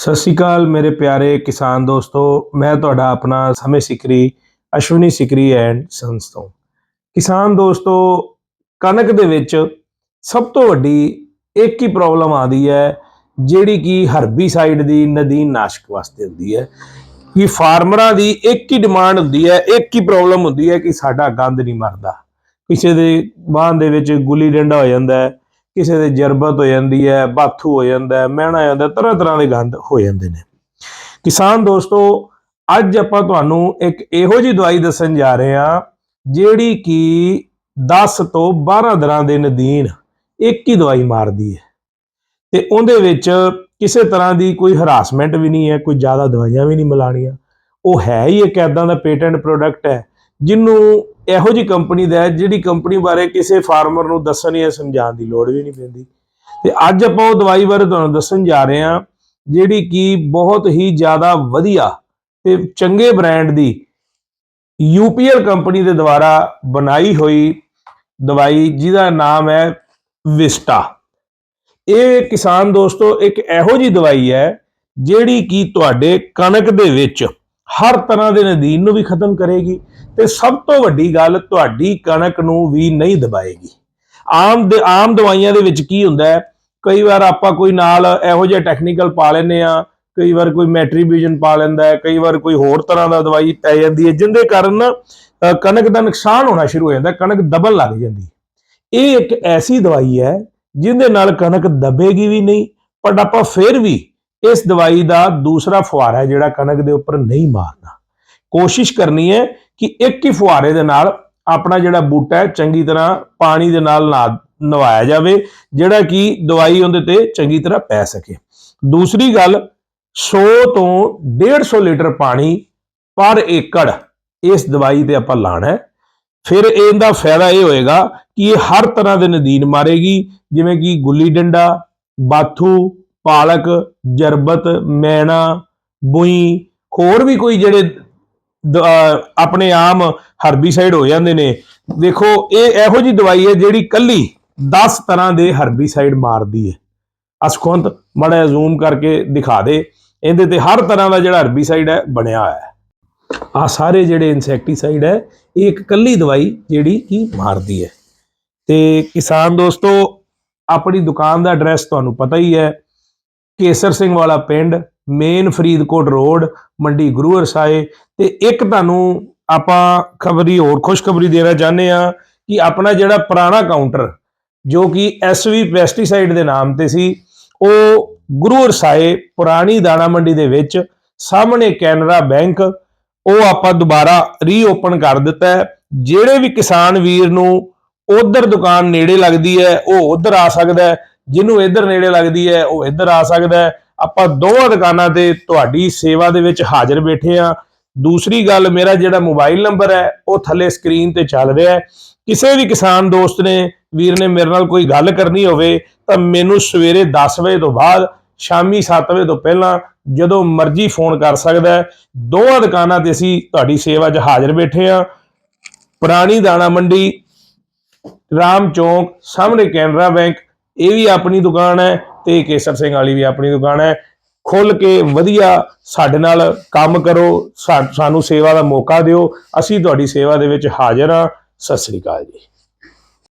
ਸਤਿ ਸ਼੍ਰੀ ਅਕਾਲ ਮੇਰੇ ਪਿਆਰੇ ਕਿਸਾਨ ਦੋਸਤੋ, ਮੈਂ ਤੁਹਾਡਾ ਆਪਣਾ ਸਮੇਂ ਸਿਕਰੀ, ਅਸ਼ਵਨੀ ਸਿਕਰੀ ਐਂਡ ਸੰਸ ਤੋਂ। ਕਿਸਾਨ ਦੋਸਤੋ, ਕਣਕ ਦੇ ਵਿੱਚ ਸਭ ਤੋਂ ਵੱਡੀ ਇੱਕ ਹੀ ਪ੍ਰੋਬਲਮ ਆਦੀ ਹੈ, ਜਿਹੜੀ ਕਿ ਹਰਬੀਸਾਈਡ ਦੀ ਨਦੀ ਨਾਸ਼ਕ ਵਾਸਤੇ ਹੁੰਦੀ ਹੈ। ਕਿ ਫਾਰਮਰਾਂ ਦੀ ਇੱਕ ਹੀ ਡਿਮਾਂਡ ਹੁੰਦੀ ਹੈ, ਇੱਕ ਹੀ ਪ੍ਰੋਬਲਮ ਹੁੰਦੀ ਹੈ ਕਿ ਸਾਡਾ ਗੰਦ ਨਹੀਂ ਮਰਦਾ। ਕਿਸੇ ਦੇ ਬਾਹਨ ਦੇ ਵਿੱਚ ਗੁੱਲੀ ਡੰਡਾ ਹੋ ਜਾਂਦਾ ਹੈ ਕਿਸੇ ਦੇ ਜਰਬਤ ਹੋ ਜਾਂਦੀ ਹੈ, ਬਾਥੂ ਹੋ ਜਾਂਦਾ ਹੈ, ਮਹਿਣਾ ਹੋ ਜਾਂਦਾ ਤਰ੍ਹਾਂ ਤਰ੍ਹਾਂ ਦੇ ਗੰਦ ਹੋ ਜਾਂਦੇ ਨੇ। ਕਿਸਾਨ ਦੋਸਤੋ, ਅੱਜ ਆਪਾਂ ਤੁਹਾਨੂੰ ਇੱਕ ਇਹੋ ਜਿਹੀ ਦਵਾਈ ਦੱਸਣ ਜਾ ਰਹੇ ਹਾਂ, ਜਿਹੜੀ ਕਿ 10 ਤੋਂ 12 ਦਰਾਂ ਦੇ ਨਦੀਨ ਇੱਕ ਹੀ ਦਵਾਈ ਮਾਰਦੀ ਹੈ। ਤੇ ਉਹਦੇ ਵਿੱਚ ਕਿਸੇ ਤਰ੍ਹਾਂ ਦੀ ਕੋਈ ਹਰਾਸਮੈਂਟ ਵੀ ਨਹੀਂ ਹੈ, ਕੋਈ ਜ਼ਿਆਦਾ ਦਵਾਈਆਂ ਵੀ ਨਹੀਂ ਮਿਲਾਣੀਆਂ। ਉਹ ਹੈ ਹੀ ਇੱਕ ਐਦਾਂ ਦਾ ਪੇਟੈਂਟ ਪ੍ਰੋਡਕਟ ਹੈ, ਜਿਹਨੂੰ ਇਹੋ ਜੀ ਕੰਪਨੀ ਦਾ ਹੈ, ਜਿਹੜੀ ਕੰਪਨੀ ਬਾਰੇ ਕਿਸੇ ਫਾਰਮਰ ਨੂੰ ਦੱਸਣ ਜਾਂ ਸਮਝਾਉਣ ਦੀ ਲੋੜ ਵੀ ਨਹੀਂ ਪੈਂਦੀ। ਤੇ ਅੱਜ ਆਪਾਂ ਉਹ ਦਵਾਈ ਬਾਰੇ ਤੁਹਾਨੂੰ ਦੱਸਣ ਜਾ ਰਹੇ ਹਾਂ, ਜਿਹੜੀ ਕਿ ਬਹੁਤ ਹੀ ਜ਼ਿਆਦਾ ਵਧੀਆ ਤੇ ਚੰਗੇ ਬ੍ਰਾਂਡ ਦੀ ਯੂਪੀਐਲ ਕੰਪਨੀ ਦੇ ਦੁਆਰਾ ਬਣਾਈ ਹੋਈ ਦਵਾਈ, ਜਿਹਦਾ ਨਾਮ ਹੈ ਵਿਸਟਾ। ਇਹ ਕਿਸਾਨ ਦੋਸਤੋ, ਇੱਕ ਇਹੋ ਜੀ ਦਵਾਈ ਹੈ, ਜਿਹੜੀ ਕਿ ਤੁਹਾਡੇ ਕਣਕ ਦੇ ਵਿੱਚ ਹਰ ਤਰ੍ਹਾਂ ਦੇ ਨਦੀਨ ਨੂੰ ਵੀ ਖਤਮ ਕਰੇਗੀ ਤੇ ਸਭ ਤੋਂ ਵੱਡੀ ਗੱਲ ਤੁਹਾਡੀ ਕਣਕ ਨੂੰ ਵੀ ਨਹੀਂ ਦਬਾਏਗੀ। ਆਮ ਦੇ, ਆਮ ਦਵਾਈਆਂ ਦੇ ਵਿੱਚ ਕੀ ਹੁੰਦਾ ਹੈ? ਕਈ ਵਾਰ ਆਪਾਂ ਕੋਈ ਨਾਲ ਇਹੋ ਜਿਹਾ ਟੈਕਨੀਕਲ ਪਾ ਲੈਨੇ ਆ ਕਈ ਵਾਰ ਕੋਈ ਮੈਟਰੀਬਿਊਜਨ ਪਾ ਲੈਂਦਾ ਹੈ, ਕਈ ਵਾਰ ਕੋਈ ਹੋਰ ਤਰ੍ਹਾਂ ਦਾ ਦਵਾਈ ਪੈ ਜਾਂਦੀ ਹੈ, ਜਿੰਦੇ ਕਾਰਨ ਕਣਕ ਦਾ ਨੁਕਸਾਨ ਹੋਣਾ ਸ਼ੁਰੂ ਹੋ ਜਾਂਦਾ, ਕਣਕ ਦਬਣ ਲੱਗ ਜਾਂਦੀ ਇਹ ਇੱਕ ਐਸੀ ਦਵਾਈ ਹੈ ਜਿਹਦੇ ਨਾਲ ਕਣਕ ਦਬੇਗੀ ਵੀ ਨਹੀਂ, ਪਰ ਆਪਾਂ ਫਿਰ ਵੀ ਇਸ ਦਵਾਈ ਦਾ ਦੂਸਰਾ ਫੁਹਾਰਾ ਹੈ ਜਿਹੜਾ ਕਣਕ ਦੇ ਉੱਪਰ ਨਹੀਂ ਮਾਰਨਾ ਕੋਸ਼ਿਸ਼ ਕਰਨੀ ਹੈ ਕਿ ਇੱਕ ਹੀ ਫੁਹਾਰੇ ਦੇ ਨਾਲ ਆਪਣਾ ਜਿਹੜਾ ਬੂਟਾ ਹੈ ਚੰਗੀ ਤਰ੍ਹਾਂ ਪਾਣੀ ਦੇ ਨਾਲ ਨਾ ਨਵਾਇਆ ਜਾਵੇ, ਜਿਹੜਾ ਕਿ ਦਵਾਈ ਉਹਦੇ ਤੇ ਚੰਗੀ ਤਰ੍ਹਾਂ ਪੈ ਸਕੇ। ਦੂਸਰੀ ਗੱਲ 100 ਤੋਂ 150 ਲੀਟਰ ਪਾਣੀ ਪਰ ਏਕੜ ਇਸ ਦਵਾਈ ਤੇ ਆਪਾਂ ਲਾਣਾ ਹੈ। ਫਿਰ ਇਹਦਾ ਫਾਇਦਾ ਇਹ ਹੋਏਗਾ ਕਿ ਇਹ ਹਰ ਤਰ੍ਹਾਂ ਦੇ ਨਦੀਨ ਮਾਰੇਗੀ, ਜਿਵੇਂ ਕਿ ਗੁੱਲੀ ਡੰਡਾ, ਬਾਥੂ ਪਾਲਕ, ਜਰਬਤ, ਮੈਣਾ, ਬੂਈ, ਹੋਰ ਵੀ ਕੋਈ ਜਿਹੜੇ ਦ- ਆਪਣੇ ਆਮ ਹਰਬੀਸਾਈਡ ਹੋ ਜਾਂਦੇ ਨੇ। ਦੇਖੋ, ਇਹ ਇਹੋ ਜੀ ਦਵਾਈ ਹੈ ਜਿਹੜੀ ਕੱਲੀ 10 ਤਰ੍ਹਾਂ ਦੇ ਹਰਬੀਸਾਈਡ ਮਾਰਦੀ ਹੈ। ਅਸਖੁੰਤ ਮੜਾ ਜ਼ੂਮ ਕਰਕੇ ਦਿਖਾ ਦੇ। ਇਹਦੇ ਤੇ ਹਰ ਤਰ੍ਹਾਂ ਦਾ ਜਿਹੜਾ ਹਰਬੀਸਾਈਡ ਹੈ ਬਣਿਆ ਹੋਇਆ ਹੈ। ਆ ਸਾਰੇ ਜਿਹੜੇ ਇਨਸੈਕਟੀਸਾਈਡ ਹੈ, ਇਹ ਇੱਕ ਕੱਲੀ ਦਵਾਈ ਜਿਹੜੀ ਕੀ ਮਾਰਦੀ ਹੈ। ਤੇ ਕਿਸਾਨ ਦੋਸਤੋ, ਆਪਣੀ ਦੁਕਾਨ ਦਾ ਐਡਰੈਸ ਤੁਹਾਨੂੰ ਪਤਾ ਹੀ ਹੈ। ਕੇਸਰ ਸਿੰਘ ਵਾਲਾ ਪਿੰਡ, ਮੇਨ ਫਰੀਦਕੋਟ ਰੋਡ, ਮੰਡੀ ਗੁਰੂ ਹਰਸਾਏ। ਤੇ ਇੱਕ ਤੁਹਾਨੂੰ ਆਪਾਂ ਖਬਰੀ ਹੋਰ ਖੁਸ਼ਖਬਰੀ ਦੇਣਾ ਚਾਹੁੰਦੇ ਆ ਕਿ ਆਪਣਾ ਜਿਹੜਾ ਪੁਰਾਣਾ ਕਾਊਂਟਰ ਜੋ ਕਿ ਐਸਵੀ ਪੈਸਟੀਸਾਈਡ ਦੇ ਨਾਮ ਤੇ ਸੀ, ਉਹ ਗੁਰੂ ਹਰਸਾਏ ਪੁਰਾਣੀ ਦਾਣਾ ਮੰਡੀ ਦੇ ਵਿੱਚ ਸਾਹਮਣੇ ਕੈਨਰਾ ਬੈਂਕ, ਉਹ ਆਪਾਂ ਦੁਬਾਰਾ ਰੀਓਪਨ ਕਰ ਦਿੱਤਾ ਜਿਹੜੇ ਵੀ ਕਿਸਾਨ ਵੀਰ ਨੂੰ ਉਧਰ ਦੁਕਾਨ ਨੇੜੇ ਲੱਗਦੀ ਹੈ, ਉਹ ਉਧਰ ਆ ਸਕਦਾ ਜਿਹਨੂੰ ਇੱਧਰ ਨੇੜੇ ਲੱਗਦੀ ਹੈ, ਉਹ ਇੱਧਰ ਆ ਸਕਦਾ ਹੈ। ਆਪਾਂ ਦੋਵਾਂ ਦੁਕਾਨਾਂ ਤੇ ਤੁਹਾਡੀ ਸੇਵਾ ਦੇ ਵਿੱਚ ਹਾਜ਼ਰ ਬੈਠੇ ਆ ਦੂਸਰੀ ਗੱਲ, ਮੇਰਾ ਜਿਹੜਾ ਮੋਬਾਈਲ ਨੰਬਰ ਹੈ, ਉਹ ਥੱਲੇ ਸਕਰੀਨ ਤੇ ਚੱਲ ਰਿਹਾ ਹੈ। ਕਿਸੇ ਵੀ ਕਿਸਾਨ ਦੋਸਤ ਨੇ, ਵੀਰ ਨੇ ਮੇਰੇ ਨਾਲ ਕੋਈ ਗੱਲ ਕਰਨੀ ਹੋਵੇ, ਤਾਂ ਮੈਨੂੰ ਸਵੇਰੇ 10 ਵਜੇ ਤੋਂ ਬਾਅਦ, ਸ਼ਾਮੀ 7 ਵਜੇ ਤੋਂ ਪਹਿਲਾਂ, ਜਦੋਂ ਮਰਜ਼ੀ ਫੋਨ ਕਰ ਸਕਦਾ ਹੈ। ਦੋਵਾਂ ਦੁਕਾਨਾਂ ਤੇ ਅਸੀਂ ਤੁਹਾਡੀ ਸੇਵਾ 'ਚ ਹਾਜ਼ਰ ਬੈਠੇ ਆ ਪੁਰਾਣੀ ਦਾਣਾ ਮੰਡੀ, ਰਾਮ ਚੌਂਕ, ਸਾਹਮਣੇ ਕੈਨਰਾ ਬੈਂਕ ਇਹ ਵੀ ਆਪਣੀ ਦੁਕਾਨ ਹੈ ਤੇ ਕੇਸਰ ਸਿੰਘ ਵਾਲੀ ਵੀ ਆਪਣੀ ਦੁਕਾਨ ਹੈ। ਖੁੱਲ ਕੇ ਵਧੀਆ ਸਾਡੇ ਨਾਲ ਕੰਮ ਕਰੋ, ਸਾ- ਸਾਨੂੰ ਸੇਵਾ ਦਾ ਮੌਕਾ ਦਿਓ। ਅਸੀਂ ਤੁਹਾਡੀ ਸੇਵਾ ਦੇ ਵਿੱਚ ਹਾਜ਼ਰ ਹਾਂ। ਸਤਿ ਸ੍ਰੀ ਅਕਾਲ ਜੀ।